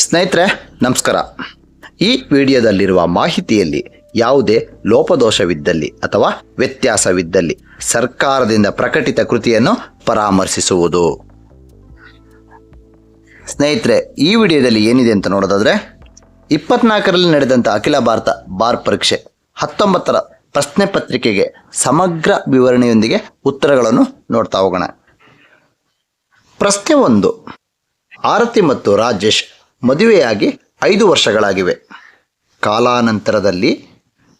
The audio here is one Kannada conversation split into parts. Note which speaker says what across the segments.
Speaker 1: ಸ್ನೇಹಿತರೆ, ನಮಸ್ಕಾರ. ಈ ವಿಡಿಯೋದಲ್ಲಿರುವ ಮಾಹಿತಿಯಲ್ಲಿ ಯಾವುದೇ ಲೋಪದೋಷವಿದ್ದಲ್ಲಿ ಅಥವಾ ವ್ಯತ್ಯಾಸವಿದ್ದಲ್ಲಿ ಸರ್ಕಾರದಿಂದ ಪ್ರಕಟಿತ ಕೃತಿಯನ್ನು ಪರಾಮರ್ಶಿಸುವುದು. ಸ್ನೇಹಿತರೆ, ಈ ವಿಡಿಯೋದಲ್ಲಿ ಏನಿದೆ ಅಂತ ನೋಡೋದಾದ್ರೆ, ಇಪ್ಪತ್ನಾಲ್ಕರಲ್ಲಿ ನಡೆದಂಥ ಅಖಿಲ ಭಾರತ ಬಾರ್ ಪರೀಕ್ಷೆ ಹತ್ತೊಂಬತ್ತರ ಪ್ರಶ್ನೆ ಪತ್ರಿಕೆಗೆ ಸಮಗ್ರ ವಿವರಣೆಯೊಂದಿಗೆ ಉತ್ತರಗಳನ್ನು ನೋಡ್ತಾ ಹೋಗೋಣ. ಪ್ರಶ್ನೆ ಒಂದು, ಆರತಿ ಮತ್ತು ರಾಜೇಶ್ ಮದುವೆಯಾಗಿ ಐದು ವರ್ಷಗಳಾಗಿವೆ. ಕಾಲಾನಂತರದಲ್ಲಿ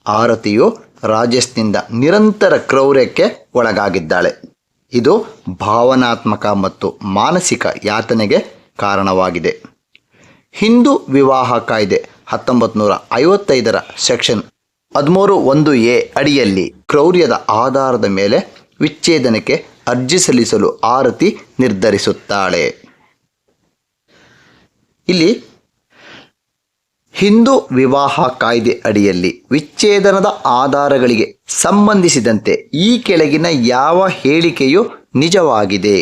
Speaker 1: ಆರತಿಯು ರಾಜೇಶ್ನಿಂದ ನಿರಂತರ ಕ್ರೌರ್ಯಕ್ಕೆ ಒಳಗಾಗಿದ್ದಾಳೆ. ಇದು ಭಾವನಾತ್ಮಕ ಮತ್ತು ಮಾನಸಿಕ ಯಾತನೆಗೆ ಕಾರಣವಾಗಿದೆ. ಹಿಂದೂ ವಿವಾಹ ಕಾಯ್ದೆ ಹತ್ತೊಂಬತ್ತು ನೂರ ಐವತ್ತೈದರ ಸೆಕ್ಷನ್ ಹದಿಮೂರು ಒಂದು ಎ ಅಡಿಯಲ್ಲಿ ಕ್ರೌರ್ಯದ ಆಧಾರದ ಮೇಲೆ ವಿಚ್ಛೇದನಕ್ಕೆ ಅರ್ಜಿ ಸಲ್ಲಿಸಲು ಆರತಿ ನಿರ್ಧರಿಸುತ್ತಾಳೆ. ಇಲ್ಲಿ ಹಿಂದೂ ವಿವಾಹ ಕಾಯ್ದೆ ಅಡಿಯಲ್ಲಿ ವಿಚ್ಛೇದನದ ಆಧಾರಗಳಿಗೆ ಸಂಬಂಧಿಸಿದಂತೆ ಈ ಕೆಳಗಿನ ಯಾವ ಹೇಳಿಕೆಯು ನಿಜವಾಗಿದೆ?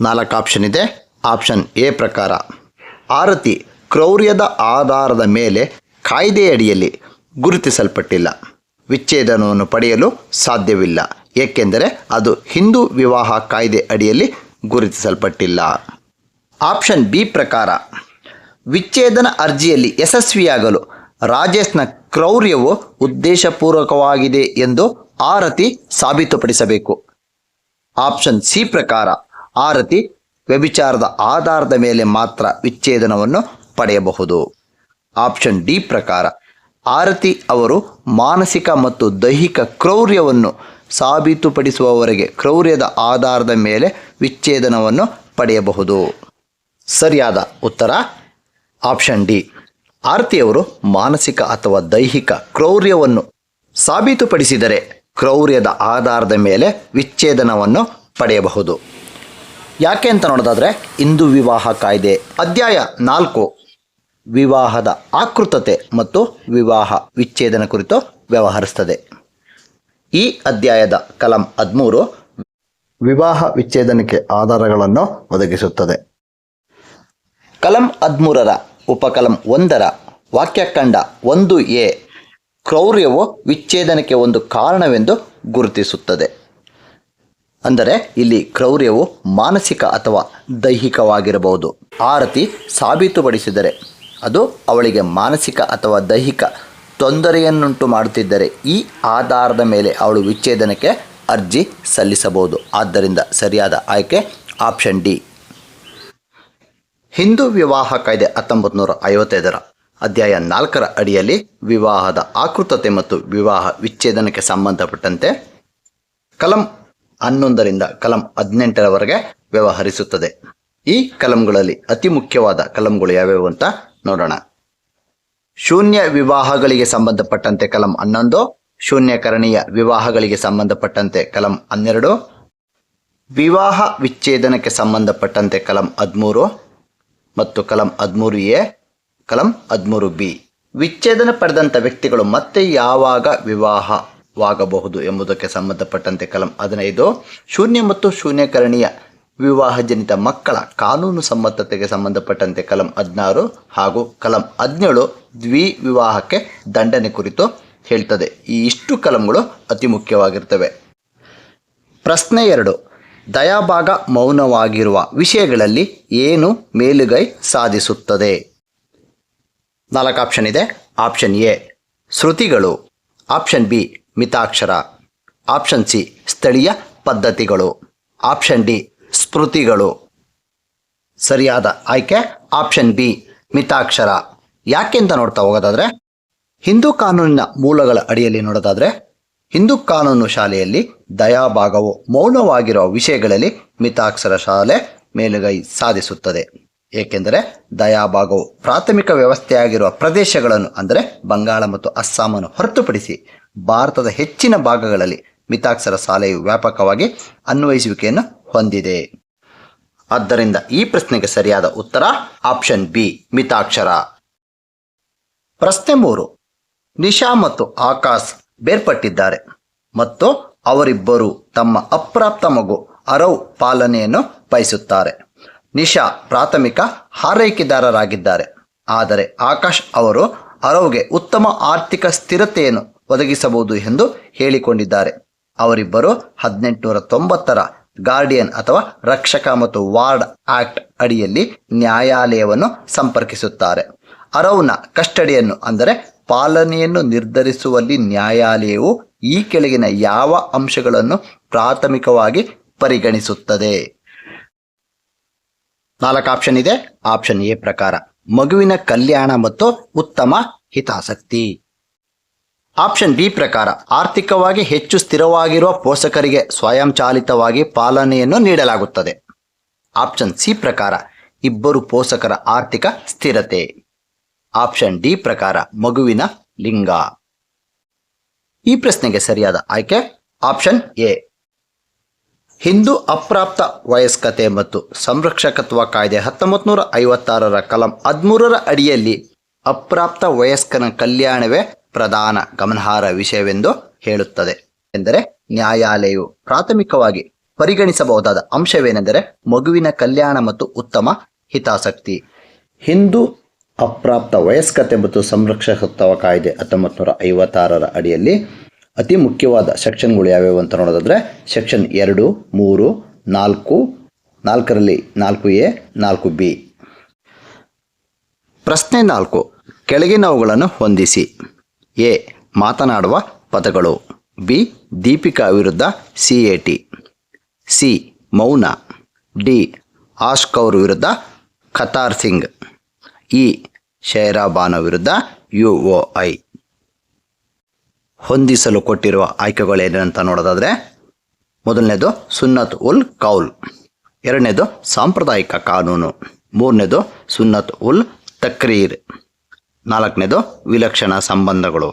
Speaker 1: ನಾಲ್ಕು ಆಪ್ಷನ್ ಇದೆ. ಆಪ್ಷನ್ ಎ ಪ್ರಕಾರ, ಆರತಿ ಕ್ರೌರ್ಯದ ಆಧಾರದ ಮೇಲೆ ಕಾಯ್ದೆಯಡಿಯಲ್ಲಿ ಗುರುತಿಸಲ್ಪಟ್ಟಿಲ್ಲ. ವಿಚ್ಛೇದನವನ್ನು ಪಡೆಯಲು ಸಾಧ್ಯವಿಲ್ಲ. ಏಕೆಂದರೆ ಅದು ಹಿಂದೂ ವಿವಾಹ ಕಾಯ್ದೆ ಅಡಿಯಲ್ಲಿ ಗುರುತಿಸಲ್ಪಟ್ಟಿಲ್ಲ. ಆಪ್ಷನ್ ಬಿ ಪ್ರಕಾರ, ವಿಚ್ಛೇದನ ಅರ್ಜಿಯಲ್ಲಿ ಯಶಸ್ವಿಯಾಗಲು ರಾಜೇಶ್ನ ಕ್ರೌರ್ಯವು ಉದ್ದೇಶಪೂರ್ವಕವಾಗಿದೆ ಎಂದು ಆರತಿ ಸಾಬೀತುಪಡಿಸಬೇಕು. ಆಪ್ಷನ್ ಸಿ ಪ್ರಕಾರ, ಆರತಿ ವ್ಯಭಿಚಾರದ ಆಧಾರದ ಮೇಲೆ ಮಾತ್ರ ವಿಚ್ಛೇದನವನ್ನು ಪಡೆಯಬಹುದು. ಆಪ್ಷನ್ ಡಿ ಪ್ರಕಾರ, ಆರತಿ ಅವರು ಮಾನಸಿಕ ಮತ್ತು ದೈಹಿಕ ಕ್ರೌರ್ಯವನ್ನು ಸಾಬೀತುಪಡಿಸುವವರೆಗೆ ಕ್ರೌರ್ಯದ ಆಧಾರದ ಮೇಲೆ ವಿಚ್ಛೇದನವನ್ನು ಪಡೆಯಬಹುದು. ಸರಿಯಾದ ಉತ್ತರ ಆಪ್ಷನ್ ಡಿ. ಆರತಿಯವರು ಮಾನಸಿಕ ಅಥವಾ ದೈಹಿಕ ಕ್ರೌರ್ಯವನ್ನು ಸಾಬೀತುಪಡಿಸಿದರೆ ಕ್ರೌರ್ಯದ ಆಧಾರದ ಮೇಲೆ ವಿಚ್ಛೇದನವನ್ನು ಪಡೆಯಬಹುದು. ಯಾಕೆ ಅಂತ ನೋಡೋದಾದರೆ ಹಿಂದೂ ವಿವಾಹ ಕಾಯ್ದೆ ಅಧ್ಯಾಯ ನಾಲ್ಕು. ವಿವಾಹದ ಆಕೃತತೆ ಮತ್ತು ವಿವಾಹ ವಿಚ್ಛೇದನ ಕುರಿತು ವ್ಯವಹರಿಸ್ತದೆ ಈ ಅಧ್ಯಾಯದ ಕಲಂ ಹದಿಮೂರು ವಿವಾಹ ವಿಚ್ಛೇದನಕ್ಕೆ ಆಧಾರಗಳನ್ನು ಒದಗಿಸುತ್ತದೆ. ಕಲಂ ಹದಿಮೂರರ, ಉಪಕಲಂ ಒಂದರ, ವಾಕ್ಯಖಂಡ ಒಂದು ಎ, ಕ್ರೌರ್ಯವು ವಿಚ್ಛೇದನಕ್ಕೆ ಒಂದು ಕಾರಣವೆಂದು ಗುರುತಿಸುತ್ತದೆ. ಅಂದರೆ ಇಲ್ಲಿ ಕ್ರೌರ್ಯವು ಮಾನಸಿಕ ಅಥವಾ ದೈಹಿಕವಾಗಿರಬಹುದು. ಆರತಿ ಸಾಬೀತುಪಡಿಸಿದರೆ ಅದು ಅವಳಿಗೆ ಮಾನಸಿಕ ಅಥವಾ ದೈಹಿಕ ತೊಂದರೆಯನ್ನುಂಟು ಮಾಡುತ್ತಿದ್ದರೆ ಈ ಆಧಾರದ ಮೇಲೆ ಅವಳು ವಿಚ್ಛೇದನಕ್ಕೆ ಅರ್ಜಿ ಸಲ್ಲಿಸಬಹುದು. ಆದ್ದರಿಂದ ಸರಿಯಾದ ಆಯ್ಕೆ ಆಪ್ಷನ್ ಡಿ. ಹಿಂದೂ ವಿವಾಹ ಕಾಯ್ದೆ ಹತ್ತೊಂಬತ್ತು ನೂರ ಐವತ್ತೈದರ ಅಧ್ಯಾಯ ನಾಲ್ಕರ ಅಡಿಯಲ್ಲಿ ವಿವಾಹದ ಆಕೃತತೆ ಮತ್ತು ವಿವಾಹ ವಿಚ್ಛೇದನಕ್ಕೆ ಸಂಬಂಧಪಟ್ಟಂತೆ ಕಲಂ ಹನ್ನೊಂದರಿಂದ ಕಲಂ ಹದಿನೆಂಟರವರೆಗೆ ವ್ಯವಹರಿಸುತ್ತದೆ. ಈ ಕಲಂಗಳಲ್ಲಿ ಅತಿ ಮುಖ್ಯವಾದ ಕಲಂಗಳು ಯಾವ್ಯಾವು ಅಂತ ನೋಡೋಣ. ಶೂನ್ಯ ವಿವಾಹಗಳಿಗೆ ಸಂಬಂಧಪಟ್ಟಂತೆ ಕಲಂ ಹನ್ನೊಂದು ಶೂನ್ಯಕರಣೀಯ ವಿವಾಹಗಳಿಗೆ ಸಂಬಂಧಪಟ್ಟಂತೆ ಕಲಂ ಹನ್ನೆರಡು, ವಿವಾಹ ವಿಚ್ಛೇದನಕ್ಕೆ ಸಂಬಂಧಪಟ್ಟಂತೆ ಕಲಂ ಹದಿಮೂರು ಮತ್ತು ಕಲಂ ಹದಿಮೂರು ಎ, ಕಲಂ ಹದಿಮೂರು ಬಿ. ವಿಚ್ಛೇದನ ಪಡೆದಂಥ ವ್ಯಕ್ತಿಗಳು ಮತ್ತೆ ಯಾವಾಗ ವಿವಾಹವಾಗಬಹುದು ಎಂಬುದಕ್ಕೆ ಸಂಬಂಧಪಟ್ಟಂತೆ ಕಲಂ ಹದಿನೈದು, ಶೂನ್ಯ ಮತ್ತು ಶೂನ್ಯಕರಣೀಯ ವಿವಾಹಜನಿತ ಮಕ್ಕಳ ಕಾನೂನು ಸಮ್ಮತತೆಗೆ ಸಂಬಂಧಪಟ್ಟಂತೆ ಕಲಂ ಹದಿನಾರು ಹಾಗೂ ಕಲಂ ಹದಿನೇಳು ದ್ವಿವಿವಾಹಕ್ಕೆ ದಂಡನೆ ಕುರಿತು ಹೇಳ್ತದೆ. ಈ ಇಷ್ಟು ಕಲಂಗಳು ಅತಿ ಮುಖ್ಯವಾಗಿರ್ತವೆ. ಪ್ರಶ್ನೆ ಎರಡು. ದಯಾಭಾಗ ಮೌನವಾಗಿರುವ ವಿಷಯಗಳಲ್ಲಿ ಏನು ಮೇಲುಗೈ ಸಾಧಿಸುತ್ತದೆ? ನಾಲ್ಕು ಆಪ್ಷನ್ ಇದೆ. Option A, ಶ್ರುತಿಗಳು. Option B, Mitakshara. Option C, ಸ್ಥಳೀಯ ಪದ್ಧತಿಗಳು. ಆಪ್ಷನ್ ಡಿ, ಸ್ಮೃತಿಗಳು. ಸರಿಯಾದ ಆಯ್ಕೆ? Option B, Mitakshara. ಯಾಕೆಂತ ನೋಡ್ತಾ ಹೋಗೋದಾದ್ರೆ, ಹಿಂದೂ ಕಾನೂನಿನ ಮೂಲಗಳ ಅಡಿಯಲ್ಲಿ ನೋಡೋದಾದ್ರೆ ಹಿಂದೂ ಕಾನೂನು ಶಾಲೆಯಲ್ಲಿ ದಯಾಭಾಗವು ಮೌನವಾಗಿರುವ ವಿಷಯಗಳಲ್ಲಿ ಮಿತಾಕ್ಷರ ಶಾಲೆ ಮೇಲುಗೈ ಸಾಧಿಸುತ್ತದೆ. ಏಕೆಂದರೆ ದಯಾಭಾಗವು ಪ್ರಾಥಮಿಕ ವ್ಯವಸ್ಥೆಯಾಗಿರುವ ಪ್ರದೇಶಗಳನ್ನು, ಅಂದರೆ ಬಂಗಾಳ ಮತ್ತು ಅಸ್ಸಾಮನ್ನು ಹೊರತುಪಡಿಸಿ ಭಾರತದ ಹೆಚ್ಚಿನ ಭಾಗಗಳಲ್ಲಿ ಮಿತಾಕ್ಷರ ಶಾಲೆಯು ವ್ಯಾಪಕವಾಗಿ ಅನ್ವಯಿಸುವಿಕೆಯನ್ನು ಹೊಂದಿದೆ. ಆದ್ದರಿಂದ ಈ ಪ್ರಶ್ನೆಗೆ ಸರಿಯಾದ ಉತ್ತರ ಆಪ್ಷನ್ ಬಿ, ಮಿತಾಕ್ಷರ. ಪ್ರಶ್ನೆ ಮೂರು. ನಿಶಾ ಮತ್ತು ಆಕಾಶ್ ಬೇರ್ಪಟ್ಟಿದ್ದಾರೆ. ಮತ್ತು ಅವರಿಬ್ಬರು ತಮ್ಮ ಅಪ್ರಾಪ್ತ ಮಗು ಅರವ್ ಪಾಲನೆಯನ್ನು ಬಯಸುತ್ತಾರೆ. ನಿಶಾ ಪ್ರಾಥಮಿಕ ಹಾರೈಕೆದಾರರಾಗಿದ್ದಾರೆ. ಆದರೆ ಆಕಾಶ್ ಅವರು ಅರವ್ಗೆ ಉತ್ತಮ ಆರ್ಥಿಕ ಸ್ಥಿರತೆಯನ್ನು ಒದಗಿಸಬಹುದು ಎಂದು ಹೇಳಿಕೊಂಡಿದ್ದಾರೆ. ಅವರಿಬ್ಬರು ಹದಿನೆಂಟುನೂರ ತೊಂಬತ್ತರ ಗಾರ್ಡಿಯನ್ ಅಥವಾ ರಕ್ಷಕ ಮತ್ತು ವಾರ್ಡ್ ಆಕ್ಟ್ ಅಡಿಯಲ್ಲಿ ನ್ಯಾಯಾಲಯವನ್ನು ಸಂಪರ್ಕಿಸುತ್ತಾರೆ. ಅರವ್ನ ಕಸ್ಟಡಿಯನ್ನು ಅಂದರೆ ಪಾಲನೆಯನ್ನು ನಿರ್ಧರಿಸುವಲ್ಲಿ ನ್ಯಾಯಾಲಯವು ಈ ಕೆಳಗಿನ ಯಾವ ಅಂಶಗಳನ್ನು ಪ್ರಾಥಮಿಕವಾಗಿ ಪರಿಗಣಿಸುತ್ತದೆ? ನಾಲ್ಕು ಆಪ್ಷನ್ ಇದೆ. ಆಪ್ಷನ್ ಎ ಪ್ರಕಾರ, ಮಗುವಿನ ಕಲ್ಯಾಣ ಮತ್ತು ಉತ್ತಮ ಹಿತಾಸಕ್ತಿ. ಆಪ್ಷನ್ ಬಿ ಪ್ರಕಾರ, ಆರ್ಥಿಕವಾಗಿ ಹೆಚ್ಚು ಸ್ಥಿರವಾಗಿರುವ ಪೋಷಕರಿಗೆ ಸ್ವಯಂಚಾಲಿತವಾಗಿ ಪಾಲನೆಯನ್ನು ನೀಡಲಾಗುತ್ತದೆ. ಆಪ್ಷನ್ ಸಿ ಪ್ರಕಾರ, ಇಬ್ಬರು ಪೋಷಕರ ಆರ್ಥಿಕ ಸ್ಥಿರತೆ. ಆಪ್ಷನ್ ಡಿ ಪ್ರಕಾರ ಮಗುವಿನ ಲಿಂಗ. ಈ ಪ್ರಶ್ನೆಗೆ ಸರಿಯಾದ ಆಯ್ಕೆ ಆಪ್ಷನ್ ಎ. ಹಿಂದೂ ಅಪ್ರಾಪ್ತ ವಯಸ್ಕತೆ ಮತ್ತು ಸಂರಕ್ಷಕತ್ವ ಕಾಯ್ದೆ ಹತ್ತೊಂಬತ್ತು ನೂರ ಐವತ್ತಾರರ ಕಲಂ ಹದಿಮೂರರ ಅಡಿಯಲ್ಲಿ ಅಪ್ರಾಪ್ತ ವಯಸ್ಕನ ಕಲ್ಯಾಣವೇ ಪ್ರಧಾನ ಗಮನಾರ್ಹ ವಿಷಯವೆಂದು ಹೇಳುತ್ತದೆ. ಎಂದರೆ ನ್ಯಾಯಾಲಯವು ಪ್ರಾಥಮಿಕವಾಗಿ ಪರಿಗಣಿಸಬಹುದಾದ ಅಂಶವೇನೆಂದರೆ ಮಗುವಿನ ಕಲ್ಯಾಣ ಮತ್ತು ಉತ್ತಮ ಹಿತಾಸಕ್ತಿ. ಹಿಂದೂ ಅಪ್ರಾಪ್ತ ವಯಸ್ಕತೆ ಮತ್ತು ಸಂರಕ್ಷಕತ್ವ ಕಾಯ್ದೆ ಹತ್ತೊಂಬತ್ತು ನೂರ ಐವತ್ತಾರರ ಅಡಿಯಲ್ಲಿ ಅತಿ ಮುಖ್ಯವಾದ ಸೆಕ್ಷನ್ಗಳು ಯಾವ್ಯಾವು ಅಂತ ನೋಡೋದಾದರೆ ಸೆಕ್ಷನ್ ಎರಡು, ಮೂರು, ನಾಲ್ಕು, ನಾಲ್ಕರಲ್ಲಿ ನಾಲ್ಕು ಎ, ನಾಲ್ಕು ಬಿ. ಪ್ರಶ್ನೆ ನಾಲ್ಕು. ಕೆಳಗಿನವುಗಳನ್ನು ಹೊಂದಿಸಿ. ಎ. ಮಾತನಾಡುವ ಪದಗಳು. ಬಿ. ದೀಪಿಕಾ ವಿರುದ್ಧ ಸಿ ಎ ಟಿ. ಸಿ. ಮೌನ. ಡಿ. ಆಶ್ಕೌರ್ ವಿರುದ್ಧ ಖತಾರ್ ಸಿಂಗ್. ಇ. ಶೈರಾ ಬಾನು ವಿರುದ್ಧ ಯು ಒ ಐ ಹೊಂದಿಸಲು ಕೊಟ್ಟಿರುವ ಆಯ್ಕೆಗಳೇನಂತ ನೋಡೋದಾದರೆ, ಮೊದಲನೇದು ಸುನ್ನತ್ ಉಲ್ ಕೌಲ್, ಎರಡನೇದು ಸಾಂಪ್ರದಾಯಿಕ ಕಾನೂನು, ಮೂರನೇದು ಸುನ್ನತ್ ಉಲ್ ತಕ್ರೀರ್, ನಾಲ್ಕನೇದು ವಿಲಕ್ಷಣ ಸಂಬಂಧಗಳು,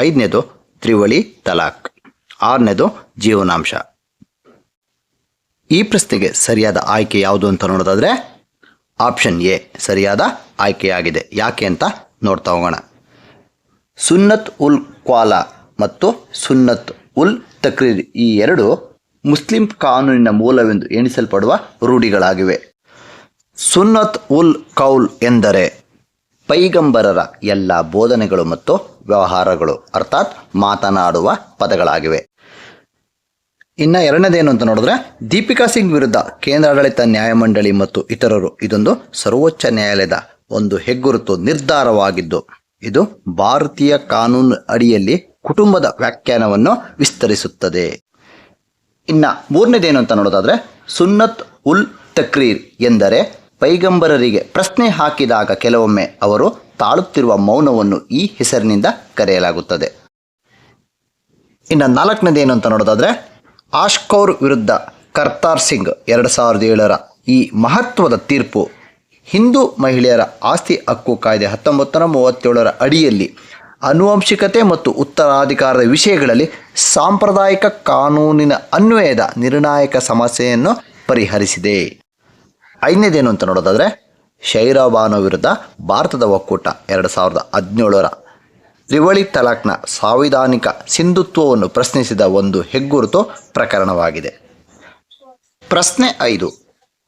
Speaker 1: ಐದನೇದು ತ್ರಿವಳಿ ತಲಾಖ್, ಆರನೇದು ಜೀವನಾಂಶ. ಈ ಪ್ರಶ್ನೆಗೆ ಸರಿಯಾದ ಆಯ್ಕೆ ಯಾವುದು ಅಂತ ನೋಡೋದಾದ್ರೆ ಆಪ್ಷನ್ ಎ ಸರಿಯಾದ ಆಯ್ಕೆಯಾಗಿದೆ. ಯಾಕೆ ಅಂತ ನೋಡ್ತಾ ಹೋಗೋಣ. ಸುನ್ನತ್ ಉಲ್ ಕ್ವಾಲಾ ಮತ್ತು ಸುನ್ನತ್ ಉಲ್ ತಕ್ರೀರ್ ಈ ಎರಡು ಮುಸ್ಲಿಂ ಕಾನೂನಿನ ಮೂಲವೆಂದು ಎಣಿಸಲ್ಪಡುವ ರೂಢಿಗಳಾಗಿವೆ. ಸುನ್ನತ್ ಉಲ್ ಕೌಲ್ ಎಂದರೆ ಪೈಗಂಬರರ ಎಲ್ಲ ಬೋಧನೆಗಳು ಮತ್ತು ವ್ಯವಹಾರಗಳು, ಅರ್ಥಾತ್ ಮಾತನಾಡುವ ಪದಗಳಾಗಿವೆ. ಇನ್ನು ಎರಡನೇದೇನು ಅಂತ ನೋಡಿದ್ರೆ, ದೀಪಿಕಾ ಸಿಂಗ್ ವಿರುದ್ಧ ಕೇಂದ್ರಾಡಳಿತ ನ್ಯಾಯಮಂಡಳಿ ಮತ್ತು ಇತರರು ಇದೊಂದು ಸರ್ವೋಚ್ಚ ನ್ಯಾಯಾಲಯದ ಒಂದು ಹೆಗ್ಗುರುತು ನಿರ್ಧಾರವಾಗಿದ್ದು, ಇದು ಭಾರತೀಯ ಕಾನೂನು ಅಡಿಯಲ್ಲಿ ಕುಟುಂಬದ ವ್ಯಾಖ್ಯಾನವನ್ನು ವಿಸ್ತರಿಸುತ್ತದೆ. ಇನ್ನ ಮೂರನೇದೇನು ಅಂತ ನೋಡೋದಾದ್ರೆ, ಸುನ್ನತ್ ಉಲ್ ತಕ್ರೀರ್ ಎಂದರೆ ಪೈಗಂಬರರಿಗೆ ಪ್ರಶ್ನೆ ಹಾಕಿದಾಗ ಕೆಲವೊಮ್ಮೆ ಅವರು ತಾಳುತ್ತಿರುವ ಮೌನವನ್ನು ಈ ಹೆಸರಿನಿಂದ ಕರೆಯಲಾಗುತ್ತದೆ. ಇನ್ನು ನಾಲ್ಕನೇದೇನು ಅಂತ ನೋಡೋದಾದ್ರೆ ಆಶ್ಕೌರ್ ವಿರುದ್ಧ ಕರ್ತಾರ್ ಸಿಂಗ್ ಎರಡು ಸಾವಿರದ ಏಳರ ಈ ಮಹತ್ವದ ತೀರ್ಪು ಹಿಂದೂ ಮಹಿಳೆಯರ ಆಸ್ತಿ ಹಕ್ಕು ಕಾಯ್ದೆ ಹತ್ತೊಂಬತ್ತು ನೂರ ಮೂವತ್ತೇಳರ ಅಡಿಯಲ್ಲಿ ಆನುವಂಶಿಕತೆ ಮತ್ತು ಉತ್ತರಾಧಿಕಾರದ ವಿಷಯಗಳಲ್ಲಿ ಸಾಂಪ್ರದಾಯಿಕ ಕಾನೂನಿನ ಅನ್ವಯದ ನಿರ್ಣಾಯಕ ಸಮಸ್ಯೆಯನ್ನು ಪರಿಹರಿಸಿದೆ. ಐದನೇದೇನು ಅಂತ ನೋಡೋದಾದರೆ ಶೈರಾಬಾನು ವಿರುದ್ಧ ಭಾರತದ ಒಕ್ಕೂಟ ಎರಡು ಸಾವಿರದ ಹದಿನೇಳರ ತ್ರಿವಳಿ ತಲಾಖ್ನ ಸಾಂವಿಧಾನಿಕ ಸಿಂಧುತ್ವವನ್ನು ಪ್ರಶ್ನಿಸಿದ ಒಂದು ಹೆಗ್ಗುರುತು ಪ್ರಕರಣವಾಗಿದೆ. ಪ್ರಶ್ನೆ ಐದು.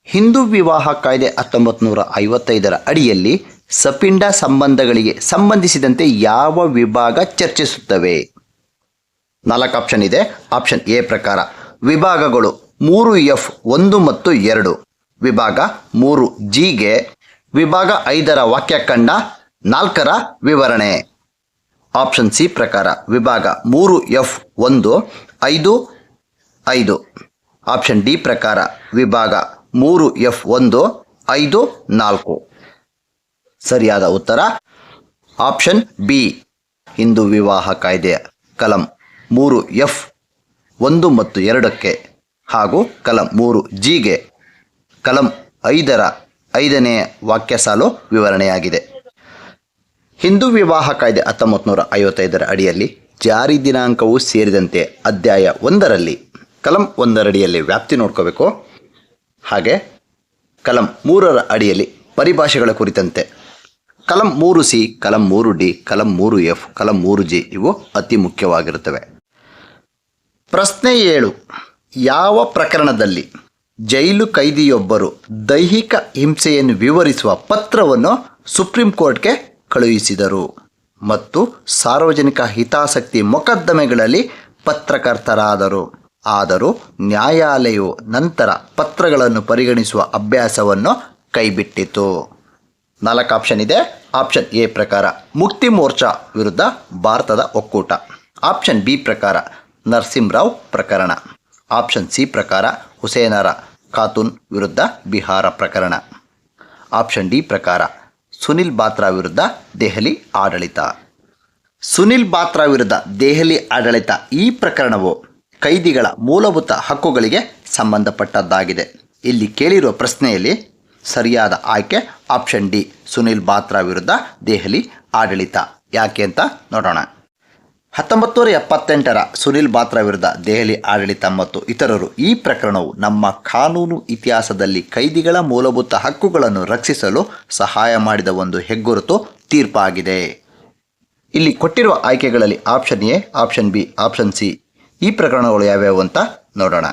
Speaker 1: ಹಿಂದೂ ವಿವಾಹ ಕಾಯ್ದೆ ಹತ್ತೊಂಬತ್ತು ನೂರ ಐವತ್ತೈದರ ಅಡಿಯಲ್ಲಿ ಸಪಿಂಡ ಸಂಬಂಧಗಳಿಗೆ ಸಂಬಂಧಿಸಿದಂತೆ ಯಾವ ವಿಭಾಗ ಚರ್ಚಿಸುತ್ತವೆ? ನಾಲ್ಕು ಆಪ್ಷನ್ ಇದೆ. ಆಪ್ಷನ್ ಎ ಪ್ರಕಾರ ವಿಭಾಗಗಳು ಮೂರು ಎಫ್ ಒಂದು ಮತ್ತು ಎರಡು. ವಿಭಾಗ ಮೂರು ಜಿಗೆ. ವಿಭಾಗ ಐದರ ವಾಕ್ಯಖಂಡ ನಾಲ್ಕರ ವಿವರಣೆ. ಆಪ್ಷನ್ ಸಿ ಪ್ರಕಾರ ವಿಭಾಗ ಮೂರು ಎಫ್ ಒಂದು, ಐದು ಐದು. ಆಪ್ಷನ್ ಡಿ ಪ್ರಕಾರ ವಿಭಾಗ ಮೂರು ಎಫ್ ಒಂದು, ಐದು, ನಾಲ್ಕು. ಸರಿಯಾದ ಉತ್ತರ? ಆಪ್ಷನ್ ಬಿ ಹಿಂದೂ ವಿವಾಹ ಕಾಯ್ದೆಯ ಕಲಂ ಮೂರು ಎಫ್ ಒಂದು ಮತ್ತು ಎರಡಕ್ಕೆ ಹಾಗೂ ಕಲಂ ಮೂರು ಜಿಗೆ ಕಲಂ ಐದರ ಐದನೇ ವಾಕ್ಯ ಸಾಲು ವಿವರಣೆಯಾಗಿದೆ. ಹಿಂದೂ ವಿವಾಹ ಕಾಯ್ದೆ ಹತ್ತೊಂಬತ್ತು ನೂರ ಐವತ್ತೈದರ ಅಡಿಯಲ್ಲಿ ಜಾರಿ ದಿನಾಂಕವು ಸೇರಿದಂತೆ ಅಧ್ಯಾಯ ಒಂದರಲ್ಲಿ ಕಲಂ ಒಂದರಡಿಯಲ್ಲಿ ವ್ಯಾಪ್ತಿ ನೋಡ್ಕೋಬೇಕು. ಹಾಗೆ ಕಲಂ ಮೂರರ ಅಡಿಯಲ್ಲಿ ಪರಿಭಾಷೆಗಳ ಕುರಿತಂತೆ. ಕಲಂ ಮೂರು ಸಿ, ಕಲಂ ಮೂರು ಡಿ, ಕಲಂ ಮೂರು ಎಫ್, ಕಲಂ ಮೂರು ಜಿ ಇವು ಅತಿ ಮುಖ್ಯವಾಗಿರುತ್ತವೆ. ಪ್ರಶ್ನೆ ಏಳು. ಯಾವ ಪ್ರಕರಣದಲ್ಲಿ ಜೈಲು ಕೈದಿಯೊಬ್ಬರು ದೈಹಿಕ ಹಿಂಸೆಯನ್ನು ವಿವರಿಸುವ ಪತ್ರವನ್ನು ಸುಪ್ರೀಂ ಕೋರ್ಟ್ಗೆ ಕಳುಹಿಸಿದರು. ಮತ್ತು ಸಾರ್ವಜನಿಕ ಹಿತಾಸಕ್ತಿ ಮೊಕದ್ದಮೆಗಳಲ್ಲಿ ಪತ್ರಕರ್ತರಾದರು. ಆದರೂ ನ್ಯಾಯಾಲಯವು ನಂತರ ಪತ್ರಗಳನ್ನು ಪರಿಗಣಿಸುವ ಅಭ್ಯಾಸವನ್ನು ಕೈಬಿಟ್ಟಿತು. ನಾಲ್ಕು ಆಪ್ಷನ್ ಇದೆ. ಆಪ್ಷನ್ ಎ ಪ್ರಕಾರ ಮುಕ್ತಿ ಮೋರ್ಚಾ ವಿರುದ್ಧ ಭಾರತದ ಒಕ್ಕೂಟ. ಆಪ್ಷನ್ ಬಿ ಪ್ರಕಾರ ನರಸಿಂಹರಾವ್ ಪ್ರಕರಣ. ಆಪ್ಷನ್ ಸಿ ಪ್ರಕಾರ ಹುಸೇನರ ಖಾತೂನ್ ವಿರುದ್ಧ ಬಿಹಾರ ಪ್ರಕರಣ. ಆಪ್ಷನ್ ಡಿ ಪ್ರಕಾರ ಸುನಿಲ್ ಬಾತ್ರಾ ವಿರುದ್ಧ ದೆಹಲಿ ಆಡಳಿತ. ಸುನಿಲ್ ಬಾತ್ರಾ ವಿರುದ್ಧ ದೆಹಲಿ ಆಡಳಿತ ಈ ಪ್ರಕರಣವು ಕೈದಿಗಳ ಮೂಲಭೂತ ಹಕ್ಕುಗಳಿಗೆ ಸಂಬಂಧಪಟ್ಟದ್ದಾಗಿದೆ. ಇಲ್ಲಿ ಕೇಳಿರುವ ಪ್ರಶ್ನೆಯಲ್ಲಿ ಸರಿಯಾದ ಆಯ್ಕೆ ಆಪ್ಷನ್ ಡಿ ಸುನಿಲ್ ಬಾತ್ರಾ ವಿರುದ್ಧ ದೆಹಲಿ ಆಡಳಿತ. ಯಾಕೆ ಅಂತ ನೋಡೋಣ. ಹತ್ತೊಂಬತ್ತು ನೂರ ಎಪ್ಪತ್ತೆಂಟರ ಸುನಿಲ್ ಬಾತ್ರಾ ವಿರುದ್ಧ ದೆಹಲಿ ಆಡಳಿತ ಮತ್ತು ಇತರರು ಈ ಪ್ರಕರಣವು ನಮ್ಮ ಕಾನೂನು ಇತಿಹಾಸದಲ್ಲಿ ಕೈದಿಗಳ ಮೂಲಭೂತ ಹಕ್ಕುಗಳನ್ನು ರಕ್ಷಿಸಲು ಸಹಾಯ ಮಾಡಿದ ಒಂದು ಹೆಗ್ಗುರುತು ತೀರ್ಪಾಗಿದೆ. ಇಲ್ಲಿ ಕೊಟ್ಟಿರುವ ಆಯ್ಕೆಗಳಲ್ಲಿ option A, option B, option C ಈ ಪ್ರಕರಣಗಳು ಯಾವ್ಯಾವು ಅಂತ ನೋಡೋಣ.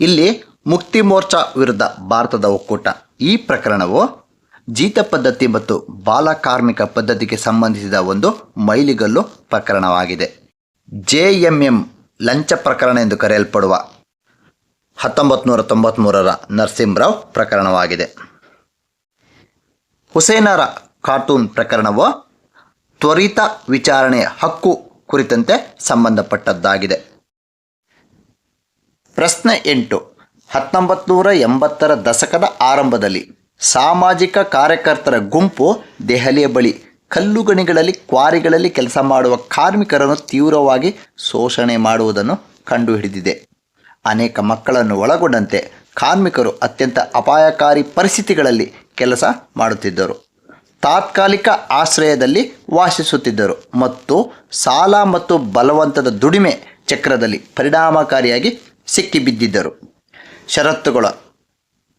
Speaker 1: ಇಲ್ಲಿ ಮುಕ್ತಿ ಮೋರ್ಚಾ ವಿರುದ್ಧ ಭಾರತದ ಒಕ್ಕೂಟ ಈ ಪ್ರಕರಣವು ಜೀತ ಪದ್ಧತಿ ಮತ್ತು ಬಾಲ ಕಾರ್ಮಿಕ ಪದ್ಧತಿಗೆ ಸಂಬಂಧಿಸಿದ ಒಂದು ಮೈಲಿಗಲ್ಲು ಪ್ರಕರಣವಾಗಿದೆ. ಜೆ ಎಂ ಎಂ ಲಂಚ ಪ್ರಕರಣ ಎಂದು ಕರೆಯಲ್ಪಡುವ ಹತ್ತೊಂಬತ್ತು ನೂರ ತೊಂಬತ್ತ್ಮೂರರ ನರಸಿಂಹರಾವ್ ಪ್ರಕರಣವಾಗಿದೆ. ಹುಸೇನರ ಕಾರ್ಟೂನ್ ಪ್ರಕರಣವು ತ್ವರಿತ ವಿಚಾರಣೆಯ ಹಕ್ಕು ಕುರಿತಂತೆ ಸಂಬಂಧಪಟ್ಟದ್ದಾಗಿದೆ. ಪ್ರಶ್ನೆ ಎಂಟು ಹತ್ತೊಂಬತ್ತು ನೂರ ಎಂಬತ್ತರ ದಶಕದ ಆರಂಭದಲ್ಲಿ ಸಾಮಾಜಿಕ ಕಾರ್ಯಕರ್ತರ ಗುಂಪು ದೆಹಲಿಯ ಬಳಿ ಕಲ್ಲುಗಣಿಗಳಲ್ಲಿ ಕ್ವಾರಿಗಳಲ್ಲಿ ಕೆಲಸ ಮಾಡುವ ಕಾರ್ಮಿಕರನ್ನು ತೀವ್ರವಾಗಿ ಶೋಷಣೆ ಮಾಡುವುದನ್ನು ಕಂಡುಹಿಡಿದಿದೆ. ಅನೇಕ ಮಕ್ಕಳನ್ನು ಒಳಗೊಂಡಂತೆ ಕಾರ್ಮಿಕರು ಅತ್ಯಂತ ಅಪಾಯಕಾರಿ ಪರಿಸ್ಥಿತಿಗಳಲ್ಲಿ ಕೆಲಸ ಮಾಡುತ್ತಿದ್ದರು. ತಾತ್ಕಾಲಿಕ ಆಶ್ರಯದಲ್ಲಿ ವಾಸಿಸುತ್ತಿದ್ದರು ಮತ್ತು ಸಾಲ ಮತ್ತು ಬಲವಂತದ ದುಡಿಮೆ ಚಕ್ರದಲ್ಲಿ ಪರಿಣಾಮಕಾರಿಯಾಗಿ ಸಿಕ್ಕಿಬಿದ್ದಿದ್ದರು. ಷರತ್ತುಗಳ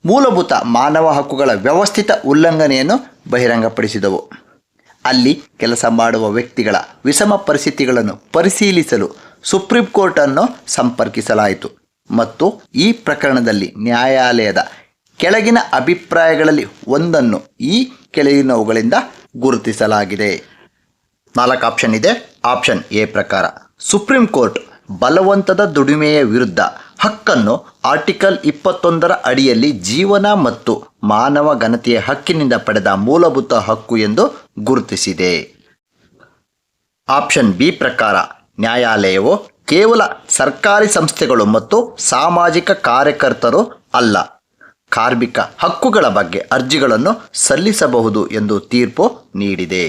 Speaker 1: ಮೂಲಭೂತ ಮಾನವ ಹಕ್ಕುಗಳ ವ್ಯವಸ್ಥಿತ ಉಲ್ಲಂಘನೆಯನ್ನು ಬಹಿರಂಗಪಡಿಸಿದವು. ಅಲ್ಲಿ ಕೆಲಸ ಮಾಡುವ ವ್ಯಕ್ತಿಗಳ ವಿಷಮ ಪರಿಸ್ಥಿತಿಗಳನ್ನು ಪರಿಶೀಲಿಸಲು ಸುಪ್ರೀಂ ಕೋರ್ಟನ್ನು ಸಂಪರ್ಕಿಸಲಾಯಿತು ಮತ್ತು ಈ ಪ್ರಕರಣದಲ್ಲಿ ನ್ಯಾಯಾಲಯದ ಕೆಳಗಿನ ಅಭಿಪ್ರಾಯಗಳಲ್ಲಿ ಒಂದನ್ನು ಈ ಕೆಳಗಿನವುಗಳಿಂದ ಗುರುತಿಸಲಾಗಿದೆ. ನಾಲ್ಕು ಆಪ್ಷನ್ ಇದೆ. ಆಪ್ಷನ್ ಎ ಪ್ರಕಾರ ಸುಪ್ರೀಂ ಕೋರ್ಟ್ ಬಲವಂತದ ದುಡಿಮೆಯ ವಿರುದ್ಧ ಹಕ್ಕನ್ನು ಆರ್ಟಿಕಲ್ ಇಪ್ಪತ್ತೊಂದರ ಅಡಿಯಲ್ಲಿ ಜೀವನ ಮತ್ತು ಮಾನವ ಘನತೆಯ ಹಕ್ಕಿನಿಂದ ಪಡೆದ ಮೂಲಭೂತ ಹಕ್ಕು ಎಂದು ಗುರುತಿಸಿದೆ. ಆಪ್ಷನ್ ಬಿ ಪ್ರಕಾರ, ನ್ಯಾಯಾಲಯವು ಕೇವಲ ಸರ್ಕಾರಿ ಸಂಸ್ಥೆಗಳು ಮತ್ತು ಸಾಮಾಜಿಕ ಕಾರ್ಯಕರ್ತರು ಅಲ್ಲ, ಕಾರ್ಮಿಕ ಹಕ್ಕುಗಳ ಬಗ್ಗೆ ಅರ್ಜಿಗಳನ್ನು ಸಲ್ಲಿಸಬಹುದು ಎಂದು ತೀರ್ಪು ನೀಡಿದೆ.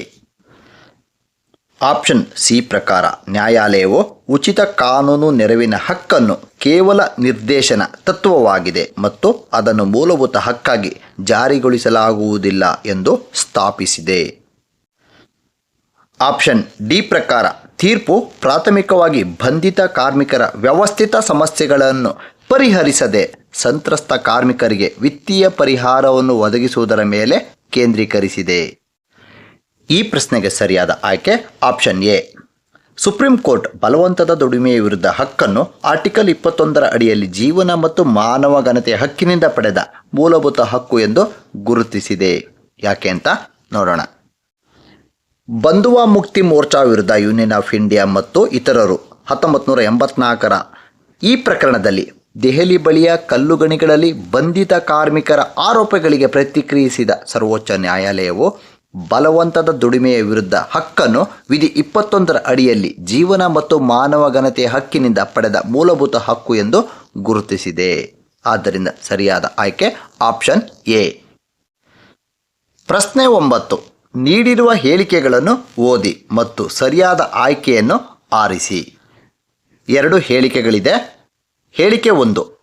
Speaker 1: ಆಪ್ಷನ್ ಸಿ ಪ್ರಕಾರ ನ್ಯಾಯಾಲಯವು ಉಚಿತ ಕಾನೂನು ನೆರವಿನ ಹಕ್ಕನ್ನು ಕೇವಲ ನಿರ್ದೇಶನ ತತ್ವವಾಗಿದೆ ಮತ್ತು ಅದನ್ನು ಮೂಲಭೂತ ಹಕ್ಕಾಗಿ ಜಾರಿಗೊಳಿಸಲಾಗುವುದಿಲ್ಲ ಎಂದು ಸ್ಥಾಪಿಸಿದೆ. ಆಪ್ಷನ್ ಡಿ ಪ್ರಕಾರ ತೀರ್ಪು ಪ್ರಾಥಮಿಕವಾಗಿ ಬಂಧಿತ ಕಾರ್ಮಿಕರ ವ್ಯವಸ್ಥಿತ ಸಮಸ್ಯೆಗಳನ್ನು ಪರಿಹರಿಸದೆ ಸಂತ್ರಸ್ತ ಕಾರ್ಮಿಕರಿಗೆ ವಿತ್ತೀಯ ಪರಿಹಾರವನ್ನು ಒದಗಿಸುವುದರ ಮೇಲೆ ಕೇಂದ್ರೀಕರಿಸಿದೆ. ಈ ಪ್ರಶ್ನೆಗೆ ಸರಿಯಾದ ಆಯ್ಕೆ ಆಪ್ಷನ್ ಎ. ಸುಪ್ರೀಂ ಕೋರ್ಟ್ ಬಲವಂತದ ದುಡಿಮೆಯ ವಿರುದ್ಧ ಹಕ್ಕನ್ನು ಆರ್ಟಿಕಲ್ ಇಪ್ಪತ್ತೊಂದರ ಅಡಿಯಲ್ಲಿ ಜೀವನ ಮತ್ತು ಮಾನವ ಘನತೆಯ ಹಕ್ಕಿನಿಂದ ಪಡೆದ ಮೂಲಭೂತ ಹಕ್ಕು ಎಂದು ಗುರುತಿಸಿದೆ. ಯಾಕೆ ಅಂತ ನೋಡೋಣ. ಬಂಧುವ ಮುಕ್ತಿ ಮೋರ್ಚಾ ವಿರುದ್ಧ ಯೂನಿಯನ್ ಆಫ್ ಇಂಡಿಯಾ ಮತ್ತು ಇತರರು ಹತ್ತೊಂಬತ್ತು ನೂರ ಈ ಪ್ರಕರಣದಲ್ಲಿ ದೆಹಲಿ ಬಳಿಯ ಕಲ್ಲುಗಣಿಗಳಲ್ಲಿ ಬಂಧಿತ ಕಾರ್ಮಿಕರ ಆರೋಪಗಳಿಗೆ ಪ್ರತಿಕ್ರಿಯಿಸಿದ ಸರ್ವೋಚ್ಚ ನ್ಯಾಯಾಲಯವು ಬಲವಂತದ ದುಡಿಮೆಯ ವಿರುದ್ಧ ಹಕ್ಕನ್ನು ವಿಧಿ ಇಪ್ಪತ್ತೊಂದರ ಅಡಿಯಲ್ಲಿ ಜೀವನ ಮತ್ತು ಮಾನವ ಘನತೆಯ ಹಕ್ಕಿನಿಂದ ಪಡೆದ ಮೂಲಭೂತ ಹಕ್ಕು ಎಂದು ಗುರುತಿಸಿದೆ. ಆದ್ದರಿಂದ ಸರಿಯಾದ ಆಯ್ಕೆ ಆಪ್ಷನ್ ಎ. ಪ್ರಶ್ನೆ ಒಂಬತ್ತು. ನೀಡಿರುವ ಹೇಳಿಕೆಗಳನ್ನು ಓದಿ ಮತ್ತು ಸರಿಯಾದ ಆಯ್ಕೆಯನ್ನು ಆರಿಸಿ. ಎರಡು ಹೇಳಿಕೆಗಳಿದೆ. ಹೇಳಿಕೆ ಒಂದು.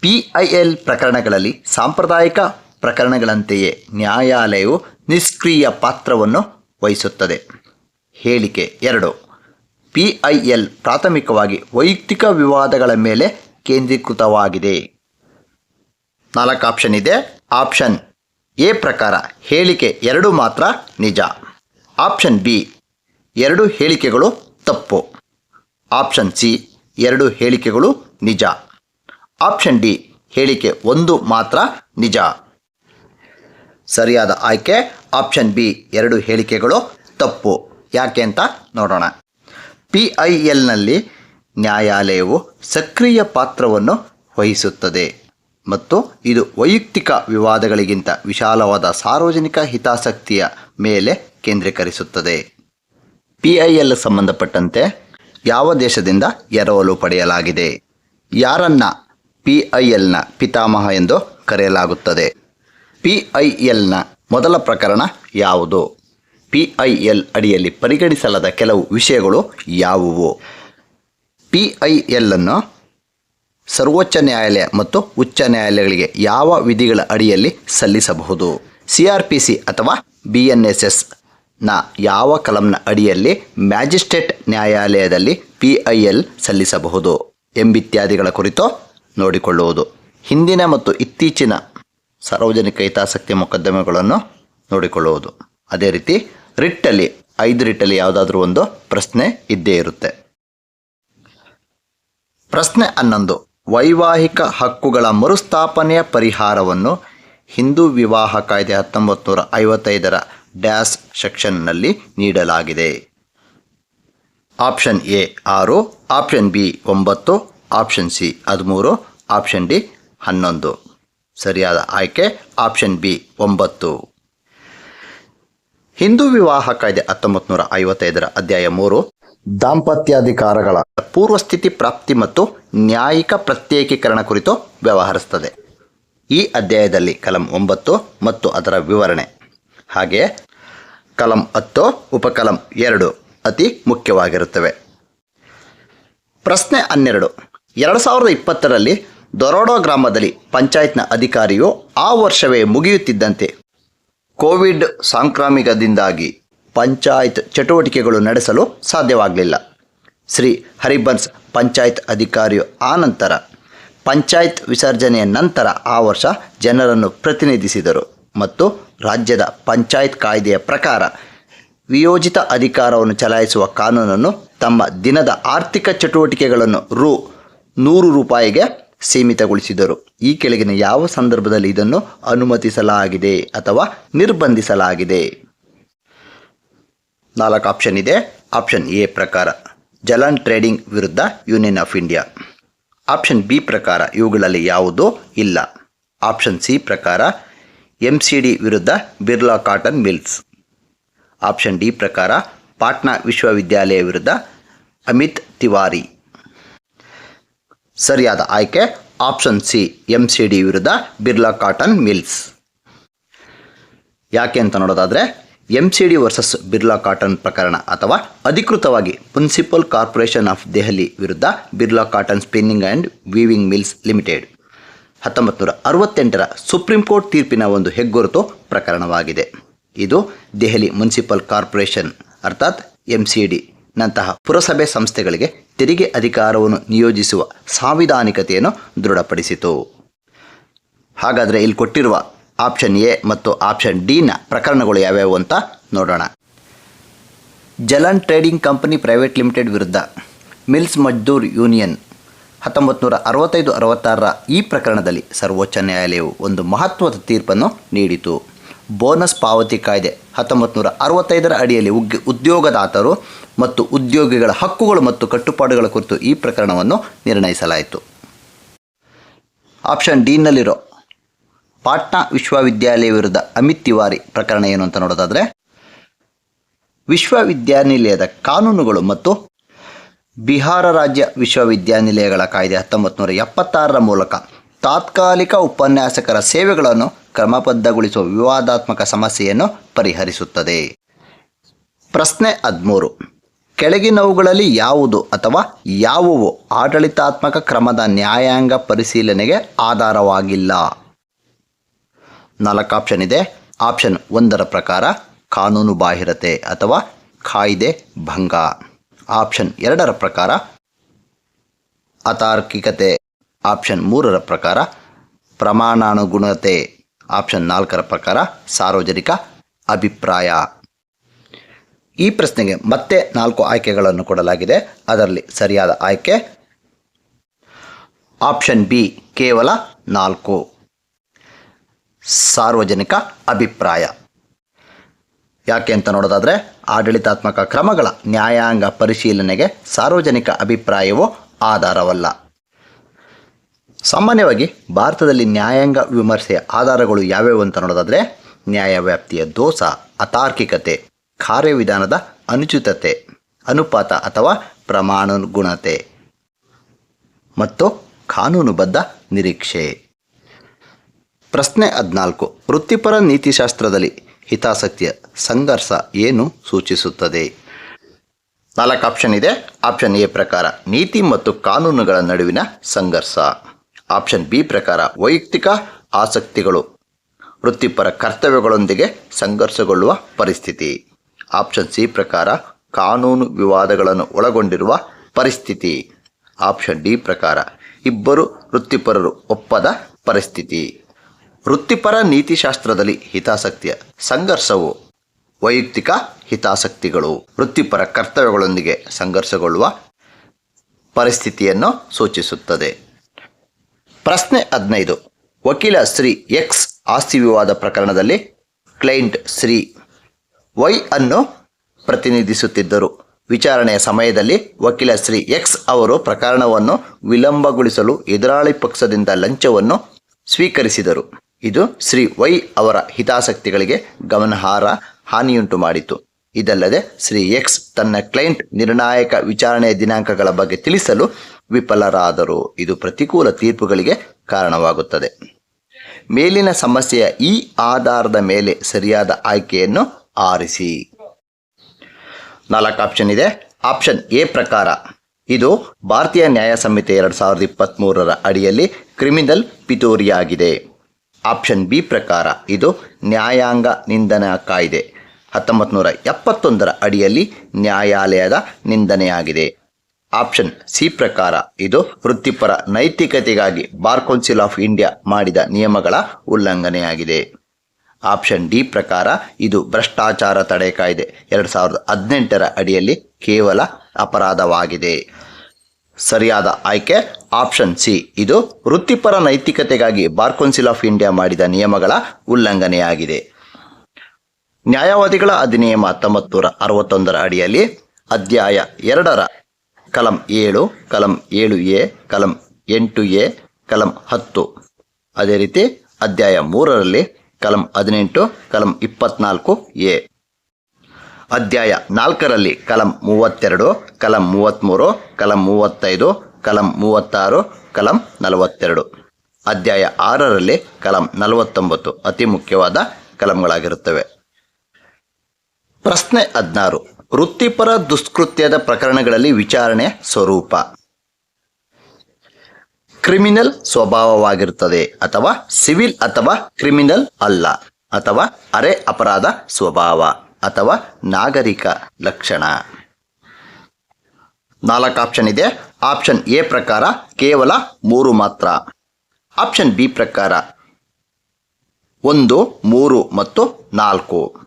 Speaker 1: ಪಿ ಐ ಎಲ್ ಪ್ರಕರಣಗಳಲ್ಲಿ ಸಾಂಪ್ರದಾಯಿಕ ಪ್ರಕರಣಗಳಂತೆಯೇ ನ್ಯಾಯಾಲಯವು ನಿಷ್ಕ್ರಿಯ ಪಾತ್ರವನ್ನು ವಹಿಸುತ್ತದೆ. ಹೇಳಿಕೆ ಎರಡು. ಪಿ ಐ ಎಲ್ ಪ್ರಾಥಮಿಕವಾಗಿ ವೈಯಕ್ತಿಕ ವಿವಾದಗಳ ಮೇಲೆ ಕೇಂದ್ರೀಕೃತವಾಗಿದೆ. ನಾಲ್ಕು ಆಪ್ಷನ್ ಇದೆ. ಆಪ್ಷನ್ ಎ ಪ್ರಕಾರ ಹೇಳಿಕೆ ಎರಡು ಮಾತ್ರ ನಿಜ. ಆಪ್ಷನ್ ಬಿ ಎರಡು ಹೇಳಿಕೆಗಳು ತಪ್ಪು. ಆಪ್ಷನ್ ಸಿ ಎರಡು ಹೇಳಿಕೆಗಳು ನಿಜ. ಆಪ್ಷನ್ ಡಿ ಹೇಳಿಕೆ ಒಂದು ಮಾತ್ರ ನಿಜ. ಸರಿಯಾದ ಆಯ್ಕೆ ಆಪ್ಷನ್ ಬಿ ಎರಡು ಹೇಳಿಕೆಗಳು ತಪ್ಪು. ಯಾಕೆ ಅಂತ ನೋಡೋಣ. ಪಿ ಐ ಎಲ್ನಲ್ಲಿ ನ್ಯಾಯಾಲಯವು ಸಕ್ರಿಯ ಪಾತ್ರವನ್ನು ವಹಿಸುತ್ತದೆ. ಮತ್ತು ಇದು ವೈಯಕ್ತಿಕ ವಿವಾದಗಳಿಗಿಂತ ವಿಶಾಲವಾದ ಸಾರ್ವಜನಿಕ ಹಿತಾಸಕ್ತಿಯ ಮೇಲೆ ಕೇಂದ್ರೀಕರಿಸುತ್ತದೆ. ಪಿ ಐ ಎಲ್ ಸಂಬಂಧಪಟ್ಟಂತೆ ಯಾವ ದೇಶದಿಂದ ಎರವಲು ಪಡೆಯಲಾಗಿದೆ? ಯಾರನ್ನ ಪಿ ಐ ಎಲ್ನ ಪಿತಾಮಹ ಎಂದು ಕರೆಯಲಾಗುತ್ತದೆ? ಪಿ ಐ ಮೊದಲ ಪ್ರಕರಣ ಯಾವುದು? ಪಿ ಅಡಿಯಲ್ಲಿ ಪರಿಗಣಿಸಲಾದ ಕೆಲವು ವಿಷಯಗಳು ಯಾವುವು? ಪಿ ಐ ಎಲ್ ಅನ್ನು ಸರ್ವೋಚ್ಚ ನ್ಯಾಯಾಲಯ ಮತ್ತು ಉಚ್ಚ ನ್ಯಾಯಾಲಯಗಳಿಗೆ ಯಾವ ವಿಧಿಗಳ ಅಡಿಯಲ್ಲಿ ಸಲ್ಲಿಸಬಹುದು? ಸಿ ಆರ್ ಪಿ ಸಿ ಅಥವಾ ಬಿ ಎನ್ ಎಸ್ ಎಸ್ನ ಯಾವ ಕಲಂನ ಅಡಿಯಲ್ಲಿ ಮ್ಯಾಜಿಸ್ಟ್ರೇಟ್ ನ್ಯಾಯಾಲಯದಲ್ಲಿ ಪಿ ಐ ಎಲ್ ಸಲ್ಲಿಸಬಹುದು ಎಂಬಿತ್ಯಾದಿಗಳ ಕುರಿತು ನೋಡಿಕೊಳ್ಳುವುದು. ಹಿಂದಿನ ಮತ್ತು ಇತ್ತೀಚಿನ ಸಾರ್ವಜನಿಕ ಹಿತಾಸಕ್ತಿ ಮೊಕದ್ದಮೆಗಳನ್ನು ನೋಡಿಕೊಳ್ಳುವುದು. ಅದೇ ರೀತಿ ರಿಟ್ಟಲ್ಲಿ ಐದು ರಿಟ್ಟಲ್ಲಿ ಯಾವುದಾದ್ರೂ ಒಂದು ಪ್ರಶ್ನೆ ಇದ್ದೇ ಇರುತ್ತೆ. ಪ್ರಶ್ನೆ ಹನ್ನೊಂದು. ವೈವಾಹಿಕ ಹಕ್ಕುಗಳ ಮರುಸ್ಥಾಪನೆಯ ಪರಿಹಾರವನ್ನು ಹಿಂದೂ ವಿವಾಹ ಕಾಯ್ದೆ ಹತ್ತೊಂಬತ್ತು ನೂರ ಐವತ್ತೈದರ ಡ್ಯಾಸ್ ಸೆಕ್ಷನ್ನಲ್ಲಿ ನೀಡಲಾಗಿದೆ. ಆಪ್ಷನ್ ಎ ಆರು, ಆಪ್ಷನ್ ಬಿ ಒಂಬತ್ತು, ಆಪ್ಷನ್ ಸಿ ಹದಿಮೂರು, ಆಪ್ಷನ್ ಡಿ ಹನ್ನೊಂದು. ಸರಿಯಾದ ಆಯ್ಕೆ ಆಪ್ಷನ್ ಬಿ ಒಂಬತ್ತು. ಹಿಂದೂ ವಿವಾಹ ಕಾಯ್ದೆ ಹತ್ತೊಂಬತ್ತು ನೂರ ಐವತ್ತೈದರ ಅಧ್ಯಾಯ ಮೂರು. ದಾಂಪತ್ಯಾಧಿಕಾರಗಳ ಪೂರ್ವಸ್ಥಿತಿ ಪ್ರಾಪ್ತಿ ಮತ್ತು ನ್ಯಾಯಿಕ ಪ್ರತ್ಯೇಕೀಕರಣ ಕುರಿತು ವ್ಯವಹರಿಸುತ್ತದೆ. ಈ ಅಧ್ಯಾಯದಲ್ಲಿ ಕಲಂ ಒಂಬತ್ತು ಮತ್ತು ಅದರ ವಿವರಣೆ. ಹಾಗೆ ಕಲಂ ಹತ್ತು, ಉಪಕಲಂ ಎರಡು ಅತಿ ಮುಖ್ಯವಾಗಿರುತ್ತವೆ. ಪ್ರಶ್ನೆ ಹನ್ನೆರಡು. ಎರಡು ಸಾವಿರದ ಇಪ್ಪತ್ತರಲ್ಲಿ ದೊರೋಡೋ ಗ್ರಾಮದಲ್ಲಿ ಪಂಚಾಯತ್ನ ಅಧಿಕಾರಿಯು ಆ ವರ್ಷವೇ ಮುಗಿಯುತ್ತಿದ್ದಂತೆ ಕೋವಿಡ್ ಸಾಂಕ್ರಾಮಿಕದಿಂದಾಗಿ ಪಂಚಾಯತ್ ಚಟುವಟಿಕೆಗಳು ನಡೆಸಲು ಸಾಧ್ಯವಾಗಲಿಲ್ಲ. ಶ್ರೀ ಹರಿಬನ್ಸ್ ಪಂಚಾಯತ್ ಅಧಿಕಾರಿಯು ಆ ನಂತರ ಪಂಚಾಯತ್ ವಿಸರ್ಜನೆಯ ನಂತರ ಆ ವರ್ಷ ಜನರನ್ನು ಪ್ರತಿನಿಧಿಸಿದರು ಮತ್ತು ರಾಜ್ಯದ ಪಂಚಾಯತ್ ಕಾಯ್ದೆಯ ಪ್ರಕಾರ ವಿಯೋಜಿತ ಅಧಿಕಾರವನ್ನು ಚಲಾಯಿಸುವ ಕಾನೂನನ್ನು ತಮ್ಮ ದಿನದ ಆರ್ಥಿಕ ಚಟುವಟಿಕೆಗಳನ್ನು ರು ನೂರು ರೂಪಾಯಿಗೆ ಸೀಮಿತಗೊಳಿಸಿದರು. ಈ ಕೆಳಗಿನ ಯಾವ ಸಂದರ್ಭದಲ್ಲಿ ಇದನ್ನು ಅನುಮತಿಸಲಾಗಿದೆ ಅಥವಾ ನಿರ್ಬಂಧಿಸಲಾಗಿದೆ? ನಾಲ್ಕು ಆಪ್ಷನ್ ಇದೆ. ಆಪ್ಷನ್ ಎ ಪ್ರಕಾರ ಜಲನ್ ಟ್ರೇಡಿಂಗ್ ವಿರುದ್ಧ union of India option B ಪ್ರಕಾರ, ಇವುಗಳಲ್ಲಿ ಯಾವುದೂ ಇಲ್ಲ. ಆಪ್ಷನ್ ಸಿ ಪ್ರಕಾರ ಎಂ ಸಿ ಡಿ ವಿರುದ್ಧ Birla cotton mills option D ಪ್ರಕಾರ ಪಾಟ್ನಾ ವಿಶ್ವವಿದ್ಯಾಲಯ ವಿರುದ್ಧ ಅಮಿತ್ ತಿವಾರಿ ಸರಿಯಾದ ಆಯ್ಕೆ option C M C D ವಿರುದ್ಧ ಬಿರ್ಲಾ ಕಾಟನ್ ಮಿಲ್ಸ್. ಯಾಕೆ ಅಂತ ನೋಡೋದಾದರೆ M C D versus Birla cotton ಪ್ರಕರಣ ಅಥವಾ ಅಧಿಕೃತವಾಗಿ ಮುನ್ಸಿಪಲ್ ಕಾರ್ಪೊರೇಷನ್ ಆಫ್ ದೆಹಲಿ ವಿರುದ್ಧ Birla cotton spinning and weaving mills limited. ಹತ್ತೊಂಬತ್ತು ನೂರ ಅರವತ್ತೆಂಟರ ಸುಪ್ರೀಂ ಕೋರ್ಟ್ ತೀರ್ಪಿನ ಒಂದು ಹೆಗ್ಗುರುತು ಪ್ರಕರಣವಾಗಿದೆ. ಇದು ದೆಹಲಿ ಮುನ್ಸಿಪಲ್ ಕಾರ್ಪೊರೇಷನ್, ಅರ್ಥಾತ್ ಎಂ ಸಿ ಡಿ ನಂತಹ ಪುರಸಭೆ ಸಂಸ್ಥೆಗಳಿಗೆ ತೆರಿಗೆ ಅಧಿಕಾರವನ್ನು ನಿಯೋಜಿಸುವ ಸಾಂವಿಧಾನಿಕತೆಯನ್ನು ದೃಢಪಡಿಸಿತು. ಹಾಗಾದರೆ ಇಲ್ಲಿ ಕೊಟ್ಟಿರುವ ಆಪ್ಷನ್ ಎ ಮತ್ತು ಆಪ್ಷನ್ ಡಿನ ಪ್ರಕರಣಗಳು ಯಾವ್ಯಾವು ಅಂತ ನೋಡೋಣ. Jalan trading company private limited ವಿರುದ್ಧ ಮಿಲ್ಸ್ ಮಜ್ದೂರ್ ಯೂನಿಯನ್ ಹತ್ತೊಂಬತ್ತು ನೂರ ಅರವತ್ತೈದು ಅರವತ್ತಾರರ ಈ ಪ್ರಕರಣದಲ್ಲಿ ಸರ್ವೋಚ್ಚ ನ್ಯಾಯಾಲಯವು ಒಂದು ಮಹತ್ವದ ತೀರ್ಪನ್ನು ನೀಡಿತು. ಬೋನಸ್ ಪಾವತಿ ಕಾಯ್ದೆ ಹತ್ತೊಂಬತ್ತು ನೂರ ಅರವತ್ತೈದರ ಅಡಿಯಲ್ಲಿ ಉಗ್ಗಿ ಉದ್ಯೋಗದಾತರು ಮತ್ತು ಉದ್ಯೋಗಿಗಳ ಹಕ್ಕುಗಳು ಮತ್ತು ಕಟ್ಟುಪಾಡುಗಳ ಕುರಿತು ಈ ಪ್ರಕರಣವನ್ನು ನಿರ್ಣಯಿಸಲಾಯಿತು. ಆಪ್ಷನ್ ಡಿನಲ್ಲಿರೋ ಪಾಟ್ನಾ ವಿಶ್ವವಿದ್ಯಾಲಯ ವಿರುದ್ಧ ಅಮಿತ್ ತಿವಾರಿ ಪ್ರಕರಣ ಏನು ಅಂತ ನೋಡೋದಾದರೆ, ವಿಶ್ವವಿದ್ಯಾನಿಲಯದ ಕಾನೂನುಗಳು ಮತ್ತು ಬಿಹಾರ ರಾಜ್ಯ ವಿಶ್ವವಿದ್ಯಾನಿಲಯಗಳ ಕಾಯ್ದೆ ಹತ್ತೊಂಬತ್ತು ನೂರ ಎಪ್ಪತ್ತಾರರ ಮೂಲಕ ತಾತ್ಕಾಲಿಕ ಉಪನ್ಯಾಸಕರ ಸೇವೆಗಳನ್ನು ಕ್ರಮಬದ್ಧಗೊಳಿಸುವ ವಿವಾದಾತ್ಮಕ ಸಮಸ್ಯೆಯನ್ನು ಪರಿಹರಿಸುತ್ತದೆ. ಪ್ರಶ್ನೆ ಹದಿಮೂರು. ಕೆಳಗಿನವುಗಳಲ್ಲಿ ಯಾವುದು ಅಥವಾ ಯಾವುವು ಆಡಳಿತಾತ್ಮಕ ಕ್ರಮದ ನ್ಯಾಯಾಂಗ ಪರಿಶೀಲನೆಗೆ ಆಧಾರವಾಗಿಲ್ಲ? ನಾಲ್ಕು ಆಪ್ಷನ್ ಇದೆ. ಆಪ್ಷನ್ ಒಂದರ ಪ್ರಕಾರ ಕಾನೂನು ಬಾಹಿರತೆ ಅಥವಾ ಕಾಯ್ದೆ ಭಂಗ. ಆಪ್ಷನ್ ಎರಡರ ಪ್ರಕಾರ ಅತಾರ್ಕಿಕತೆ. ಆಪ್ಷನ್ ಮೂರರ ಪ್ರಕಾರ, ಪ್ರಮಾಣಾನುಗುಣತೆ. ಆಪ್ಷನ್ ನಾಲ್ಕರ ಪ್ರಕಾರ, ಸಾರ್ವಜನಿಕ ಅಭಿಪ್ರಾಯ. ಈ ಪ್ರಶ್ನೆಗೆ ಮತ್ತೆ ನಾಲ್ಕು ಆಯ್ಕೆಗಳನ್ನು ಕೊಡಲಾಗಿದೆ. ಅದರಲ್ಲಿ ಸರಿಯಾದ ಆಯ್ಕೆ. ಆಪ್ಷನ್ ಬಿ ಕೇವಲ ನಾಲ್ಕು. ಸಾರ್ವಜನಿಕ ಅಭಿಪ್ರಾಯ. ಯಾಕೆ ಅಂತ ನೋಡೋದಾದರೆ, ಆಡಳಿತಾತ್ಮಕ ಕ್ರಮಗಳ ನ್ಯಾಯಾಂಗ ಪರಿಶೀಲನೆಗೆ ಸಾರ್ವಜನಿಕ ಅಭಿಪ್ರಾಯವು ಆಧಾರವಲ್ಲ. ಸಾಮಾನ್ಯವಾಗಿ ಭಾರತದಲ್ಲಿ ನ್ಯಾಯಾಂಗ ವಿಮರ್ಶೆಯ ಆಧಾರಗಳು ಯಾವ್ಯಾವು ಅಂತ ನೋಡೋದಾದರೆ ನ್ಯಾಯವ್ಯಾಪ್ತಿಯ ದೋಷ, ಅತಾರ್ಕಿಕತೆ, ಕಾರ್ಯವಿಧಾನದ ಅನುಚಿತತೆ, ಅನುಪಾತ ಅಥವಾ ಪ್ರಮಾಣಗುಣತೆ ಮತ್ತು ಕಾನೂನುಬದ್ಧ ನಿರೀಕ್ಷೆ. ಪ್ರಶ್ನೆ ಹದಿನಾಲ್ಕು. ವೃತ್ತಿಪರ ನೀತಿಶಾಸ್ತ್ರದಲ್ಲಿ ಹಿತಾಸಕ್ತಿಯ ಸಂಘರ್ಷ ಏನು ಸೂಚಿಸುತ್ತದೆ? ನಾಲ್ಕು ಆಪ್ಷನ್ ಇದೆ. ಆಪ್ಷನ್ ಎ ಪ್ರಕಾರ ನೀತಿ ಮತ್ತು ಕಾನೂನುಗಳ ನಡುವಿನ ಸಂಘರ್ಷ. ಆಪ್ಷನ್ ಬಿ ಪ್ರಕಾರ ವೈಯಕ್ತಿಕ ಆಸಕ್ತಿಗಳು, ವೃತ್ತಿಪರ ಕರ್ತವ್ಯಗಳೊಂದಿಗೆ ಸಂಘರ್ಷಗೊಳ್ಳುವ ಪರಿಸ್ಥಿತಿ. ಆಪ್ಷನ್ ಸಿ ಪ್ರಕಾರ ಕಾನೂನು ವಿವಾದಗಳನ್ನು ಒಳಗೊಂಡಿರುವ ಪರಿಸ್ಥಿತಿ. ಆಪ್ಷನ್ ಡಿ ಪ್ರಕಾರ ಇಬ್ಬರು ವೃತ್ತಿಪರರು ಒಪ್ಪದ ಪರಿಸ್ಥಿತಿ. ವೃತ್ತಿಪರ ನೀತಿಶಾಸ್ತ್ರದಲ್ಲಿ ಹಿತಾಸಕ್ತಿಯ ಸಂಘರ್ಷವು ವೈಯಕ್ತಿಕ ಹಿತಾಸಕ್ತಿಗಳು, ವೃತ್ತಿಪರ ಕರ್ತವ್ಯಗಳೊಂದಿಗೆ ಸಂಘರ್ಷಗೊಳ್ಳುವ ಪರಿಸ್ಥಿತಿಯನ್ನು ಸೂಚಿಸುತ್ತದೆ. ಪ್ರಶ್ನೆ ಹದಿನೈದು. ವಕೀಲ ಶ್ರೀ ಎಕ್ಸ್ ಆಸ್ತಿ ವಿವಾದ ಪ್ರಕರಣದಲ್ಲಿ ಕ್ಲೈಂಟ್ ಶ್ರೀ ವೈ ಅನ್ನು ಪ್ರತಿನಿಧಿಸುತ್ತಿದ್ದರು. ವಿಚಾರಣೆಯ ಸಮಯದಲ್ಲಿ ವಕೀಲ ಶ್ರೀ ಎಕ್ಸ್ ಅವರು ಪ್ರಕರಣವನ್ನು ವಿಳಂಬಗೊಳಿಸಲು ಎದುರಾಳಿ ಪಕ್ಷದಿಂದ ಲಂಚವನ್ನು ಸ್ವೀಕರಿಸಿದರು. ಇದು ಶ್ರೀ ವೈ ಅವರ ಹಿತಾಸಕ್ತಿಗಳಿಗೆ ಗಮನಾರ್ಹ ಹಾನಿಯುಂಟು ಮಾಡಿತು. ಇದಲ್ಲದೆ ಶ್ರೀ ಎಕ್ಸ್ ತನ್ನ ಕ್ಲೈಂಟ್ ನಿರ್ಣಾಯಕ ವಿಚಾರಣೆಯ ದಿನಾಂಕಗಳ ಬಗ್ಗೆ ತಿಳಿಸಲು ವಿಫಲರಾದರು ಇದು ಪ್ರತಿಕೂಲ ತೀರ್ಪುಗಳಿಗೆ ಕಾರಣವಾಗುತ್ತದೆ. ಮೇಲಿನ ಸಮಸ್ಯೆಯ ಈ ಆಧಾರದ ಮೇಲೆ ಸರಿಯಾದ ಆಯ್ಕೆಯನ್ನು ಆರಿಸಿ. ನಾಲ್ಕು ಆಪ್ಷನ್ ಇದೆ. ಆಪ್ಷನ್ ಎ ಪ್ರಕಾರ, ಇದು ಭಾರತೀಯ ನ್ಯಾಯ ಸಂಹಿತೆ ಎರಡು ಸಾವಿರದ ಇಪ್ಪತ್ತ್ಮೂರರ ಅಡಿಯಲ್ಲಿ ಕ್ರಿಮಿನಲ್ ಪಿತೂರಿಯಾಗಿದೆ. ಆಪ್ಷನ್ ಬಿ ಪ್ರಕಾರ, ಇದು ನ್ಯಾಯಾಂಗ ನಿಂದನಾ ಕಾಯ್ದೆ. ಹತ್ತೊಂಬತ್ತು ನೂರ ಎಪ್ಪತ್ತೊಂದರ ಅಡಿಯಲ್ಲಿ ನ್ಯಾಯಾಲಯದ ನಿಂದನೆಯಾಗಿದೆ. ಆಪ್ಷನ್ ಸಿ ಪ್ರಕಾರ ಇದು ವೃತ್ತಿಪರ ನೈತಿಕತೆಗಾಗಿ ಬಾರ್ ಕೌನ್ಸಿಲ್ ಆಫ್ ಇಂಡಿಯಾ ಮಾಡಿದ ನಿಯಮಗಳ ಉಲ್ಲಂಘನೆಯಾಗಿದೆ. ಆಪ್ಷನ್ ಡಿ ಪ್ರಕಾರ ಇದು ಭ್ರಷ್ಟಾಚಾರ ತಡೆ ಕಾಯ್ದೆ ಎರಡು ಸಾವಿರದ ಹದಿನೆಂಟರ ಅಡಿಯಲ್ಲಿ ಕೇವಲ ಅಪರಾಧವಾಗಿದೆ. ಸರಿಯಾದ ಆಯ್ಕೆ? ಆಪ್ಷನ್ ಸಿ ಇದು ವೃತ್ತಿಪರ ನೈತಿಕತೆಗಾಗಿ ಬಾರ್ ಕೌನ್ಸಿಲ್ ಆಫ್ ಇಂಡಿಯಾ ಮಾಡಿದ ನಿಯಮಗಳ ಉಲ್ಲಂಘನೆಯಾಗಿದೆ. ನ್ಯಾಯವಾದಿಗಳ ಅಧಿನಿಯಮ ಹತ್ತೊಂಬತ್ತು ನೂರ ಅರವತ್ತೊಂದರ ಅಡಿಯಲ್ಲಿ ಅಧ್ಯಾಯ ಎರಡರ ಕಲಂ ಏಳು ಕಲಂ ಏಳು ಎ, ಕಲಂ ಎಂಟು ಎ, ಕಲಂ ಹತ್ತು. ಅದೇ ರೀತಿ ಅಧ್ಯಾಯ ಮೂರರಲ್ಲಿ ಕಲಂ ಹದಿನೆಂಟು, ಕಲಂ ಇಪ್ಪತ್ನಾಲ್ಕು ಎ. ಅಧ್ಯಾಯ ನಾಲ್ಕರಲ್ಲಿ ಕಲಂ ಮೂವತ್ತೆರಡು, ಕಲಂ ಮೂವತ್ತ್ಮೂರು ಕಲಂ ಮೂವತ್ತೈದು, ಕಲಂ ಮೂವತ್ತಾರು, ಕಲಂ ನಲವತ್ತೆರಡು. ಅಧ್ಯಾಯ ಆರರಲ್ಲಿ ಕಲಂ ನಲವತ್ತೊಂಬತ್ತು ಅತಿ ಮುಖ್ಯವಾದ ಕಲಂಗಳಾಗಿರುತ್ತವೆ. ಪ್ರಶ್ನೆ ಹದಿನಾರು. ವೃತ್ತಿಪರ ದುಷ್ಕೃತ್ಯದ ಪ್ರಕರಣಗಳಲ್ಲಿ ವಿಚಾರಣೆ ಸ್ವರೂಪ. ಕ್ರಿಮಿನಲ್ ಸ್ವಭಾವವಾಗಿರುತ್ತದೆ ಅಥವಾ ಸಿವಿಲ್ ಅಥವಾ ಕ್ರಿಮಿನಲ್ ಅಲ್ಲ ಅಥವಾ ಅರೆ ಅಪರಾಧ ಸ್ವಭಾವ ಅಥವಾ ನಾಗರಿಕ ಲಕ್ಷಣ. ನಾಲ್ಕು ಆಪ್ಷನ್ ಇದೆ. ಆಪ್ಷನ್ ಎ ಪ್ರಕಾರ ಕೇವಲ ಮೂರು ಮಾತ್ರ. ಆಪ್ಷನ್ ಬಿ ಪ್ರಕಾರ ಒಂದು, ಮೂರು ಮತ್ತು ನಾಲ್ಕು.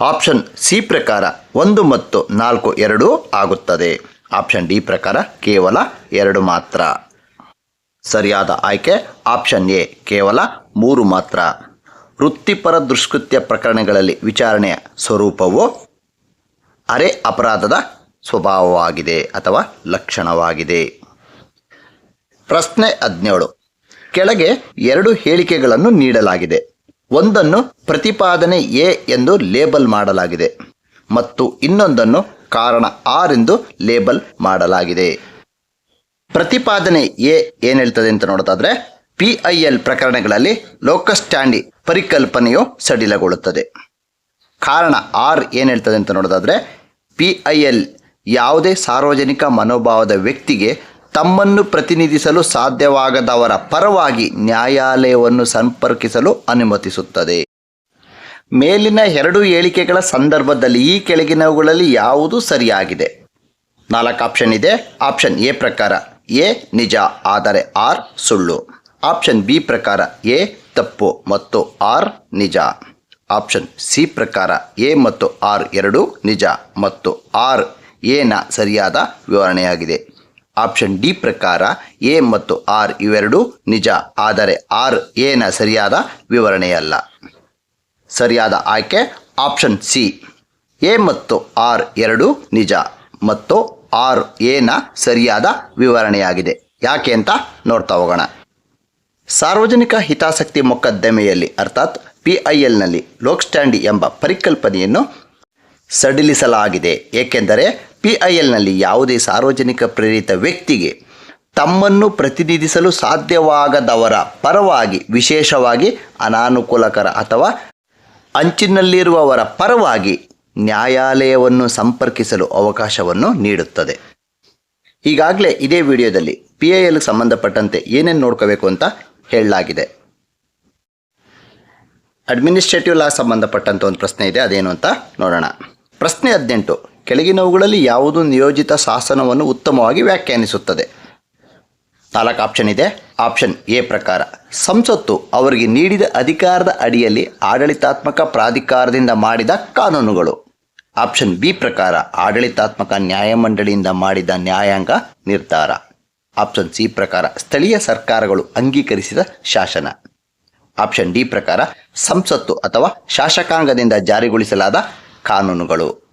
Speaker 1: ಆಪ್ಷನ್ ಸಿ ಪ್ರಕಾರ ಒಂದು ಮತ್ತು ನಾಲ್ಕು ಎರಡೂ ಆಗುತ್ತದೆ. ಆಪ್ಷನ್ ಡಿ ಪ್ರಕಾರ ಕೇವಲ ಎರಡು ಮಾತ್ರ. ಸರಿಯಾದ ಆಯ್ಕೆ ಆಪ್ಷನ್ ಎ ಕೇವಲ ಮೂರು ಮಾತ್ರ. ವೃತ್ತಿಪರ ದುಷ್ಕೃತ್ಯ ಪ್ರಕರಣಗಳಲ್ಲಿ ವಿಚಾರಣೆಯ ಸ್ವರೂಪವು ಅರೆ ಅಪರಾಧದ ಸ್ವಭಾವವಾಗಿದೆ ಅಥವಾ ಲಕ್ಷಣವಾಗಿದೆ. ಪ್ರಶ್ನೆ ಹದಿನೇಳು. ಕೆಳಗೆ ಎರಡು ಹೇಳಿಕೆಗಳನ್ನು ನೀಡಲಾಗಿದೆ. ಒಂದನ್ನು ಪ್ರತಿಪಾದನೆ ಎ ಎಂದು ಲೇಬಲ್ ಮಾಡಲಾಗಿದೆ ಮತ್ತು ಇನ್ನೊಂದನ್ನು ಕಾರಣ ಆರ್ ಎಂದು ಲೇಬಲ್ ಮಾಡಲಾಗಿದೆ. ಪ್ರತಿಪಾದನೆ ಎ ಏನು ಹೇಳ್ತದೆ ಅಂತ ನೋಡೋದಾದ್ರೆ ಪಿ ಐ ಎಲ್ ಪ್ರಕರಣಗಳಲ್ಲಿ ಲೋಕಸ್ಟ್ಯಾಂಡಿ ಪರಿಕಲ್ಪನೆಯು ಸಡಿಲಗೊಳ್ಳುತ್ತದೆ. ಕಾರಣ ಆರ್ ಏನು ಹೇಳ್ತದೆ ಅಂತ ನೋಡೋದಾದ್ರೆ ಪಿ ಐ ಎಲ್ ಯಾವುದೇ ಸಾರ್ವಜನಿಕ ಮನೋಭಾವದ ವ್ಯಕ್ತಿಗೆ ತಮ್ಮನ್ನು ಪ್ರತಿನಿಧಿಸಲು ಸಾಧ್ಯವಾಗದವರ ಪರವಾಗಿ ನ್ಯಾಯಾಲಯವನ್ನು ಸಂಪರ್ಕಿಸಲು ಅನುಮತಿಸುತ್ತದೆ. ಮೇಲಿನ ಎರಡು ಹೇಳಿಕೆಗಳ ಸಂದರ್ಭದಲ್ಲಿ ಈ ಕೆಳಗಿನವುಗಳಲ್ಲಿ ಯಾವುದು ಸರಿಯಾಗಿದೆ? ನಾಲ್ಕು ಆಪ್ಷನ್ ಇದೆ. ಆಪ್ಷನ್ ಎ ಪ್ರಕಾರ ಎ ನಿಜ, ಆದರೆ ಆರ್ ಸುಳ್ಳು. ಆಪ್ಷನ್ ಬಿ ಪ್ರಕಾರ ಎ ತಪ್ಪು ಮತ್ತು ಆರ್ ನಿಜ. ಆಪ್ಷನ್ ಸಿ ಪ್ರಕಾರ ಎ ಮತ್ತು ಆರ್ ಎರಡೂ ನಿಜ ಮತ್ತು ಆರ್ ಎನ ಸರಿಯಾದ ವಿವರಣೆಯಾಗಿದೆ. ಆಪ್ಷನ್ ಡಿ ಪ್ರಕಾರ ಎ ಮತ್ತು ಆರ್ ಇವೆರಡೂ ನಿಜ, ಆದರೆ ಆರ್ ಎನ ಸರಿಯಾದ ವಿವರಣೆಯಲ್ಲ. ಸರಿಯಾದ ಆಯ್ಕೆ ಆಪ್ಷನ್ ಸಿ. ಎ ಮತ್ತು ಆರ್ ಎರಡು ನಿಜ ಮತ್ತು ಆರ್ ಎನ ಸರಿಯಾದ ವಿವರಣೆಯಾಗಿದೆ. ಯಾಕೆ ಅಂತ ನೋಡ್ತಾ ಹೋಗೋಣ. ಸಾರ್ವಜನಿಕ ಹಿತಾಸಕ್ತಿ ಮೊಕದ್ದಮೆಯಲ್ಲಿ ಅರ್ಥಾತ್ ಪಿ ಐ ಎಲ್ನಲ್ಲಿ ಲೋಕ್ ಸ್ಟ್ಯಾಂಡಿ ಎಂಬ ಪರಿಕಲ್ಪನೆಯನ್ನು ಸಡಿಲಿಸಲಾಗಿದೆ. ಏಕೆಂದರೆ ಪಿ ಐ ಎಲ್ನಲ್ಲಿ ಯಾವುದೇ ಸಾರ್ವಜನಿಕ ಪ್ರೇರಿತ ವ್ಯಕ್ತಿಗೆ ತಮ್ಮನ್ನು ಪ್ರತಿನಿಧಿಸಲು ಸಾಧ್ಯವಾಗದವರ ಪರವಾಗಿ, ವಿಶೇಷವಾಗಿ ಅನಾನುಕೂಲಕರ ಅಥವಾ ಅಂಚಿನಲ್ಲಿರುವವರ ಪರವಾಗಿ ನ್ಯಾಯಾಲಯವನ್ನು ಸಂಪರ್ಕಿಸಲು ಅವಕಾಶವನ್ನು ನೀಡುತ್ತದೆ. ಈಗಾಗಲೇ ಇದೇ ವಿಡಿಯೋದಲ್ಲಿ ಪಿ ಐ ಎಲ್ ಸಂಬಂಧಪಟ್ಟಂತೆ ಏನೇನು ನೋಡ್ಕೋಬೇಕು ಅಂತ ಹೇಳಲಾಗಿದೆ. ಅಡ್ಮಿನಿಸ್ಟ್ರೇಟಿವ್ ಲಾ ಸಂಬಂಧಪಟ್ಟಂತ ಒಂದು ಪ್ರಶ್ನೆ ಇದೆ, ಅದೇನು ಅಂತ ನೋಡೋಣ. ಪ್ರಶ್ನೆ ಹದಿನೆಂಟು. ಕೆಳಗಿನವುಗಳಲ್ಲಿ ಯಾವುದು ನಿಯೋಜಿತ ಶಾಸನವನ್ನು ಉತ್ತಮವಾಗಿ ವ್ಯಾಖ್ಯಾನಿಸುತ್ತದೆ? ನಾಲ್ಕು ಆಪ್ಷನ್ ಇದೆ. ಆಪ್ಷನ್ ಎ ಪ್ರಕಾರ, ಸಂಸತ್ತು ಅವರಿಗೆ ನೀಡಿದ ಅಧಿಕಾರದ ಅಡಿಯಲ್ಲಿ ಆಡಳಿತಾತ್ಮಕ ಪ್ರಾಧಿಕಾರದಿಂದ ಮಾಡಿದ ಕಾನೂನುಗಳು. ಆಪ್ಷನ್ ಬಿ ಪ್ರಕಾರ, ಆಡಳಿತಾತ್ಮಕ ನ್ಯಾಯಮಂಡಳಿಯಿಂದ ಮಾಡಿದ ನ್ಯಾಯಾಂಗ ನಿರ್ಧಾರ. ಆಪ್ಷನ್ ಸಿ ಪ್ರಕಾರ, ಸ್ಥಳೀಯ ಸರ್ಕಾರಗಳು ಅಂಗೀಕರಿಸಿದ ಶಾಸನ. ಆಪ್ಷನ್ ಡಿ ಪ್ರಕಾರ, ಸಂಸತ್ತು ಅಥವಾ ಶಾಸಕಾಂಗದಿಂದ ಜಾರಿಗೊಳಿಸಲಾದ ಕಾನೂನುಗಳು.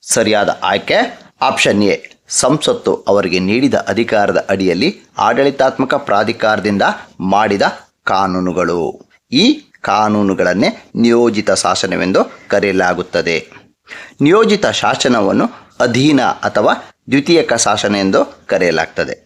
Speaker 1: ಸರಿಯಾದ ಆಯ್ಕೆ? ಆಪ್ಷನ್ ಎ, ಸಂಸತ್ತು ಅವರಿಗೆ ನೀಡಿದ ಅಧಿಕಾರದ ಅಡಿಯಲ್ಲಿ ಆಡಳಿತಾತ್ಮಕ ಪ್ರಾಧಿಕಾರದಿಂದ ಮಾಡಿದ ಕಾನೂನುಗಳು. ಈ ಕಾನೂನುಗಳನ್ನೇ ನಿಯೋಜಿತ ಶಾಸನವೆಂದು ಕರೆಯಲಾಗುತ್ತದೆ. ನಿಯೋಜಿತ ಶಾಸನವನ್ನು ಅಧೀನ ಅಥವಾ ದ್ವಿತೀಯಕ ಶಾಸನ ಎಂದು ಕರೆಯಲಾಗ್ತದೆ.